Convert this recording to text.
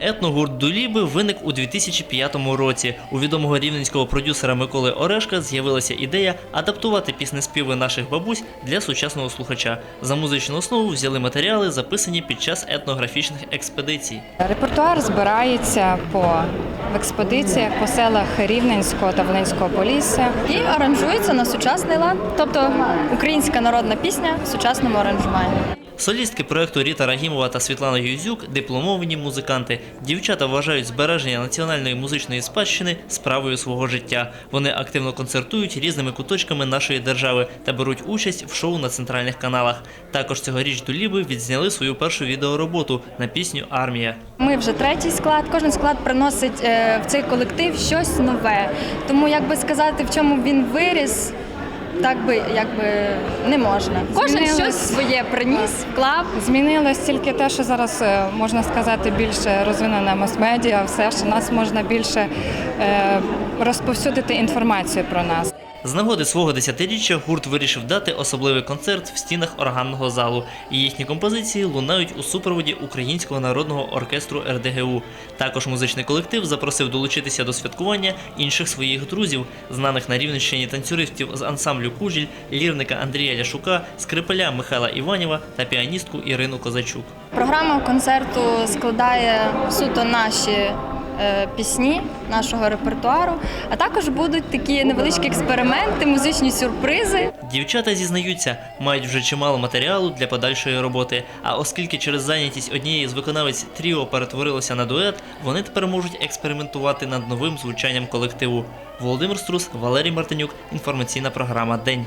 Етногурт Дуліби виник у 2005 році. У відомого рівненського продюсера Миколи Орешка з'явилася ідея адаптувати піснеспіви наших бабусь для сучасного слухача. За музичну основу взяли матеріали, записані під час етнографічних експедицій. Репертуар збирається по в експедиціях по селах Рівненського та Волинського Полісся. і аранжується на сучасний лад, тобто українська народна пісня в сучасному аранжуванні. Солістки проекту Ріта Рагімова та Світлана Юзюк дипломовані музиканти. Дівчата вважають збереження національної музичної спадщини справою свого життя. Вони активно концертують різними куточками нашої держави та беруть участь в шоу на центральних каналах. Також цьогоріч до Ліби відзняли свою першу відеороботу на пісню Армія. Ми вже третій склад. Кожен склад приносить е, в цей колектив щось нове. Тому як би сказати, в чому він виріс. Так би якби не можна. Кожен Змінилось. щось своє приніс, вклав. Змінилось тільки те, що зараз е, можна сказати більше розвинена мас-медіа, все що нас можна більше е, розповсюдити інформацію про нас. З нагоди свого десятиріччя гурт вирішив дати особливий концерт в стінах органного залу. І їхні композиції лунають у супроводі Українського народного оркестру РДГУ. Також музичний колектив запросив долучитися до святкування інших своїх друзів, знаних на Рівненщині танцюристів з ансамблю Кужіль, лірника Андрія Ляшука, скрипаля Михайла Іванєва та піаністку Ірину Козачук. Програма концерту складає суто наші пісні нашого репертуару, а також будуть такі невеличкі експерименти, музичні сюрпризи. Дівчата зізнаються, мають вже чимало матеріалу для подальшої роботи. А оскільки через зайнятість однієї з виконавець тріо перетворилося на дует, вони тепер можуть експериментувати над новим звучанням колективу. Володимир Струс, Валерій Мартинюк. Інформаційна програма День.